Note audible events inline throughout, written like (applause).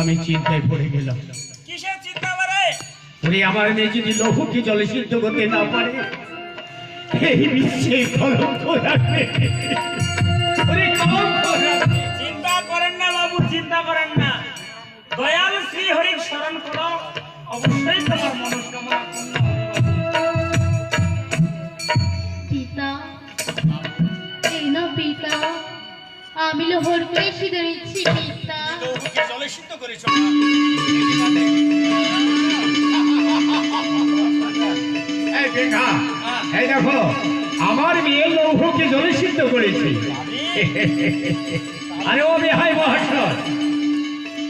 আমি চিন্তায় পড়ে গেলাম। ওরে আমার মেয়ে যদি লৌহকে জলে সিদ্ধ করতে না পারে এই বিশ্বে কলঙ্ক রাখবে চিন্তা করেন না বাবু চিন্তা করেন না। দয়াল শ্রী হরি স্মরণ করো। অবশ্যই তোমার মনস্কামনা লোহর পেশি ধরেছি পিতা। জলে সিদ্ধ করেছ এই দেখো আমার মেয়ে লৌহকে জলে সিদ্ধ করেছে। আরে ও বেহাই মহাশয়।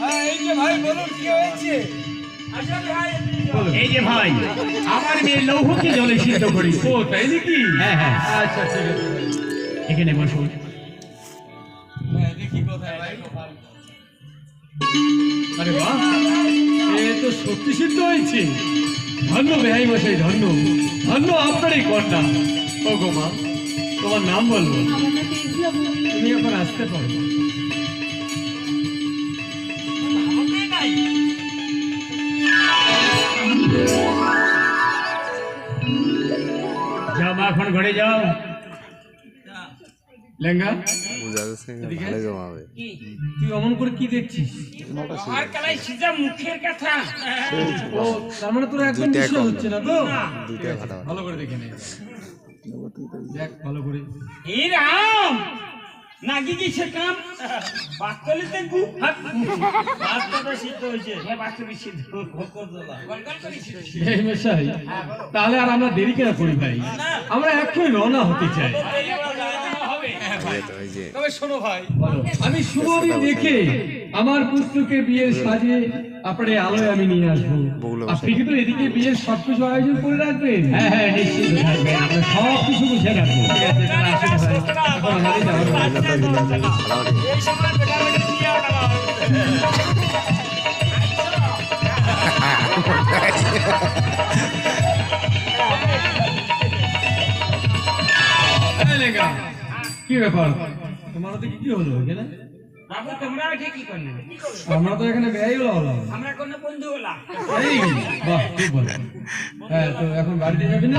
হ্যাঁ এই যে ভাই বলুন কি হয়েছে? এই যে ভাই আমার মেয়ে লৌহকে জলে সিদ্ধ করেছে। ও তাই নাকি? হ্যাঁ হ্যাঁ। আচ্ছা ঠিক আছে। এখানে বসুন। আরে বাহ এ তো সত্যি সিদ্ধ হয়েছে। ধন্য বেহাই মশাই, ধন্য। ধন্য আপনারই কন্যা। ও গো মা, তোমার নাম বলব তুমি এখন আসতে পারো। যাও মা, এখন ঘরে যাও। লেঙ্গা। ভালো জমাবে তুই অমন করে কি দেখছিস? আর কালাই সিজা মুখের কথা। ও তার মানে তোর একদম দুইটাই হচ্ছে না তো? দুইটা ভালো ভালো করে দেখে নে। দেখ ভালো করে। এই রাম! নাকি কিসের কাম? বাস্তলিতে গু বাস্তবে সিদ্ধ হয়েছে। হ্যাঁ বাস্তবে সিদ্ধ। গলগল করে সিদ্ধ এই মশাই তাহলে আর আমরা দেরি কেন করি ভাই? আমরা এক্ষুনি রওনা হতে চাই। হবে এই তো, এই যে। তবে শোনো ভাই আমি শুভ দেখে আমার পুত্রকে বিয়ের সাজে আপনার আলোয় আমি নিয়ে আসব। আপনি কিন্তু এদিকে বিয়ের সব কিছু আয়োজন করে রাখবেন। হ্যাঁ হ্যাঁ নিশ্চিত আমরা সব কিছু বুঝে রাখব ঠিক আছে, কি ব্যাপার? তোমার ওদিকে কি হলো এখানে? আমরা তো এখানে ব্যয় হলাম। আমরা কোনো বন্ধু হলাম। এই বাহ খুব ভালো হ্যাঁ তো এখন বাড়িতে যাবি না?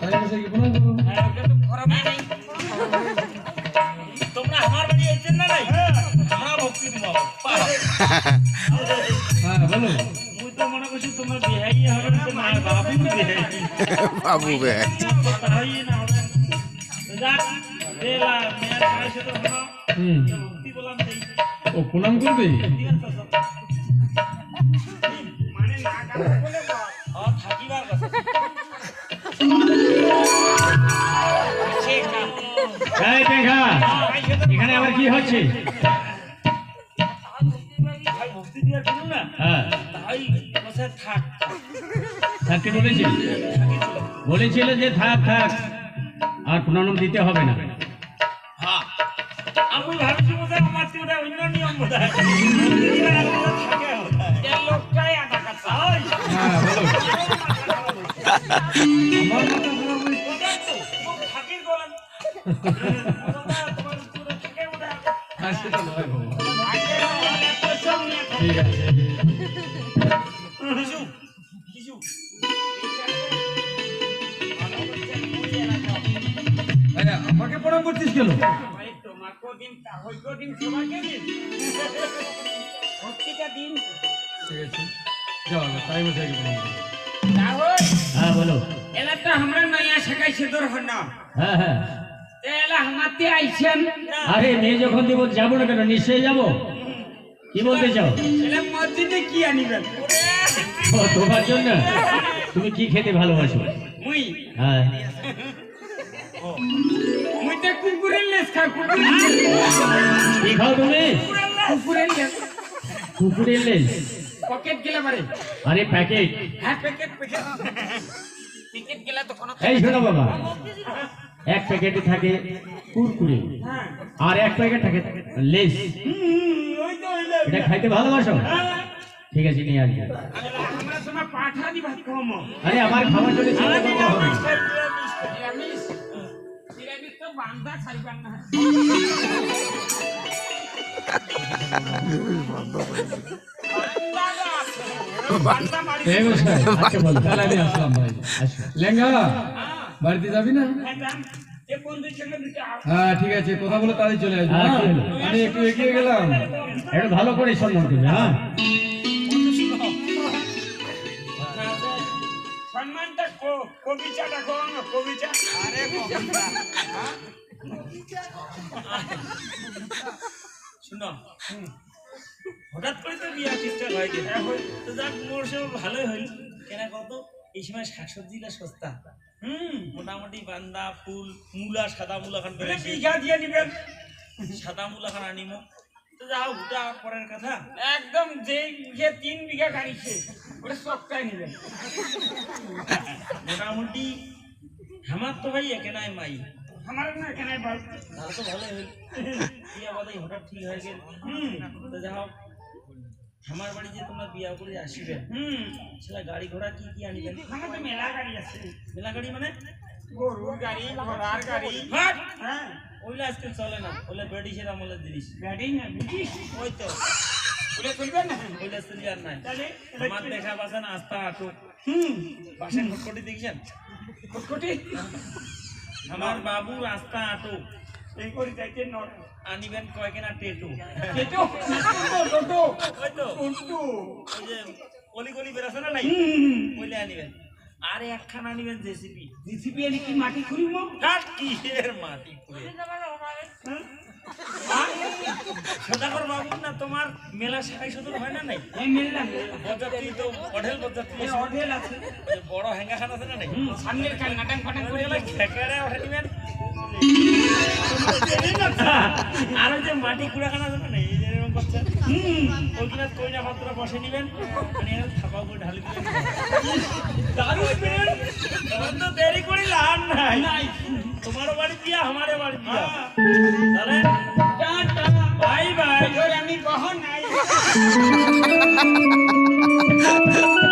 তাই বসে কি প্রণাম হ্যাঁ, ওটা তো তোমরা আমার বাড়ি এসেছেন না নাই? আমরা ভক্তি দিব। হ্যাঁ বলো। মুই তো মনে করছি তোমার বিহাই হবে না তো বাবু বিহাই বাবু বে না যাক ও, প্রণাম করবে? এখানে আবার কি হচ্ছে? হ্যাঁ। বলেছিল যে থাক থাক। আর প্রণাম দিতে হবে না। আমি ভাবছি বোধ হয় আমার তো অন্য নিয়ম বোধ হয় থাকে এর লোকটাই আটা কাটা। ঠিক আছে কিছু আমাকে প্রণাম করছিস কেন দিন হইল দিন সবাইকে দিন প্রত্যেকটা দিন। ঠিক আছে। যাও না তাই বসে কি প্রণাম হ্যাঁ বলো। এলা আমরা নয়া শেখাই সেদর হন হ্যাঁ হ্যাঁ। এলা হামাতে আইছেন। আরে মেয়ে যখন দিব যাব না কেন? নিশ্চয়ই যাব? কি বলতে চাও? এলা মসজিদে কি আনিবেন? তোমার জন্য? তুমি কি খেতে ভালোবাসো? মুই। হ্যাঁ। কুকুরের লেস কি খাও তুমি? কুকুরের লেস কুকুরের লেজ। পকেট গেলে পারে। আরে প্যাকেট। হ্যাঁ প্যাকেট প্যাকেট। প্যাকেট গেলে তো কোনো এই শোনো বাবা। এক প্যাকেটে থাকে কুরকুরে। হ্যাঁ। আর এক প্যাকেট থাকে লেস এটা খাইতে ভালোবাসো? হ্যাঁ। ঠিক আছে নিয়ে আসবে। আরে আমার খাবার চলে লেঙ্গা বাড়িতে যাবি না? হ্যাঁ ঠিক আছে কথা বলে তাড়াতাড়ি চলে আসব হ্যাঁ। আমি একটু এগিয়ে গেলাম। একটু ভালো করে সম্মান করবে হ্যাঁ? কবিচাটা না কবিচা আরে হ্যাঁ? শুনো হঠাৎ করে তো বিয়া ঠিকঠাক হয় তো যাক মোর সব ভালোই হইল। কেনা কত এই সময় শাকসবজিটা সস্তা? হুম মোটামুটি বান্দা ফুল মূলা সাদা মূলা খান বিঘা দিয়ে নিবেন? সাদা মূলা খান আনিমো। তো যাও ওটা পরের কথা। একদম যে তিন বিঘা গাড়িছে ওটা সবটাই নিবেন মোটামুটি আমার তো ভাই একেনাই মাই। আমার না একেনাই বাল তাহলে তো ভালোই হইল। বিয়া বাদাই হঠাৎ ঠিক হয়ে গেল। হুম। তো যাও আমার বাড়ি যে তোমরা বিয়া করে আসিবে হুম। সেটা গাড়ি ঘোড়া কি কি আনিবেন আমার তো মেলা গাড়ি আছে। মেলা গাড়ি মানে? গরুর গাড়ি ঘোড়ার গাড়ি। হ্যাঁ। ওইগুলো আজকে চলে না। ওইগুলো ব্রিটিশের আমলের জিনিস। ব্রিটিশ না ব্রিটিশ। ওই তো। ওইগুলো চলবে না? ওইগুলো চলি আর নাই। আমার দেখা পাচ্ছেন আস্থা আটক হুম। দেখছেন? আমার আটক এই করে যাইতে আনিবেন কয়েকনা টেটু। টেটু? টোটো? ওই তো। ওই যে গলি গলি বেরাছে না নাই? ওইলে আনিবেন। আর একখান আনিবেন জেসিপি। জেসিপি এনে কি মাটি খুঁড়িব? কাট কি এর মাটি খুঁড়ে? বাবু না তোমার মেলা সদর হয় না নাই? বরযাত্রী তো অঢেল বরযাত্রী অঢেল আছে। বড় হ্যাঙ্গা খান আছে না নাই? সামনের কাল নাটাং ফাটাং করে গেলে খেকেরে আর ওই যে মাটি কুড়াখানা আছে না নাই? এই যে এরকম করছে। ওইখানে কইনা পাত্র বসে নিবেন। মানে থাপা করে ঢালি দিবেন। দারুণ। দেরি করি লাভ নাই। তোমারও বাড়ি দিয়া আমারও বাড়ি দিয়া। তাহলে টাটা। Bye bye. আমি কখন নাই। (laughs)